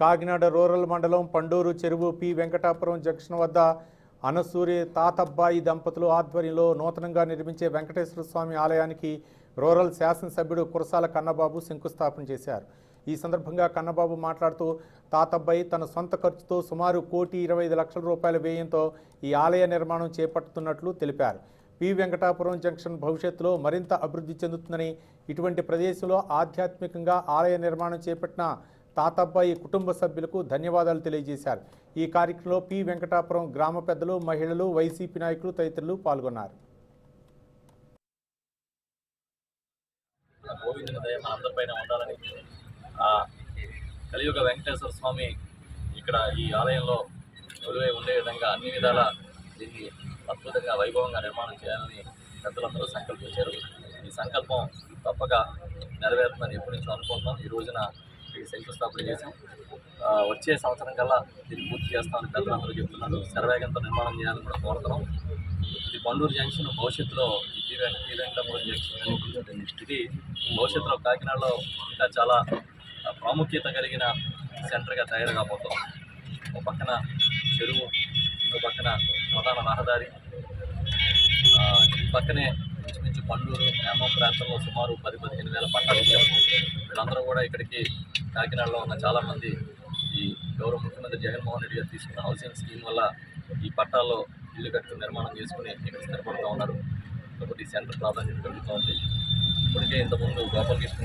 Kakinada rural మండలం పండూరు చెరువు P. Venkatapuram junction వద్ద అనసూరి తాతబ్బాయి దంపతులు ఆధ్వర్యంలో నూతనంగా నిర్మించే వెంకటేశ్వర స్వామి ఆలయానికి రూరల్ శాసనసభ్యుడు కురసాల కన్నబాబు శంకుస్థాపన చేశారు. ఈ సందర్భంగా కన్నబాబు మాట్లాడుతూ తాతబ్బాయి తన సొంత ఖర్చుతో సుమారు కోటి ఇరవై ఐదు లక్షల రూపాయల వ్యయంతో ఈ ఆలయ నిర్మాణం చేపడుతున్నట్లు తెలిపారు. పి. వెంకటాపురం జంక్షన్ భవిష్యత్తులో మరింత అభివృద్ధి చెందుతుందని ఇటువంటి ప్రదేశంలో ఆధ్యాత్మికంగా ఆలయ నిర్మాణం చేపట్టిన తాతబ్బాయి కుటుంబ సభ్యులకు ధన్యవాదాలు తెలియజేశారు. ఈ కార్యక్రమంలో పి. వెంకటాపురం గ్రామ పెద్దలు మహిళలు వైసీపీ నాయకులు తదితరులు పాల్గొన్నారు. అందరిపైన ఉండాలని కలియుగ వెంకటేశ్వర స్వామి ఇక్కడ ఈ ఆలయంలో కొలువై ఉండే విధంగా అన్ని విధాల దీన్ని అద్భుతంగా వైభవంగా నిర్మాణం చేయాలని పెద్దలందరూ సంకల్పించారు. ఈ సంకల్పం తప్పక నెరవేరుతుందని ఎప్పటి నుంచో అనుకుంటున్నాం. ఈ రోజున ఈ శంకుస్థాపన చేశాం. వచ్చే సంవత్సరం కల్లా దీన్ని పూర్తి చేస్తామని పెద్దలందరూ చెప్తున్నారు. శరవేగంతో నిర్మాణం చేయాలని కూడా కోరుతున్నాం. ఇది బండూరు జంక్షన్ భవిష్యత్తులో శ్రీరంగపురం జంక్షన్ ఇది భవిష్యత్తులో కాకినాడలో ఇంకా చాలా ప్రాముఖ్యత కలిగిన సెంటర్గా తయారు కాబోతాం ఒక పక్కన చెరువు ఇంకో పక్కన ప్రధాన రహదారి. ఈ పక్కనే ఇంచుమించు పండూరు గ్రామ ప్రాంతంలో సుమారు పది పదిహేను వేల పంటలు ఇచ్చాము వీళ్ళందరూ కూడా ఇక్కడికి కాకినాడలో ఉన్న చాలామంది ఈ గౌరవ ముఖ్యమంత్రి జగన్మోహన్ రెడ్డి గారు తీసుకున్న హౌసింగ్ స్కీమ్ వల్ల ఈ పట్టాల్లో ఇల్లు కట్టు నిర్మాణం చేసుకుని ఇక్కడ స్థిరపడుతూ ఉన్నారు. కాబట్టి సెంటర్ ప్రాధాన్యత పెరుగుతూ ఉంది. ఇప్పటికే ఇంతకుముందు గోపాలకృష్ణ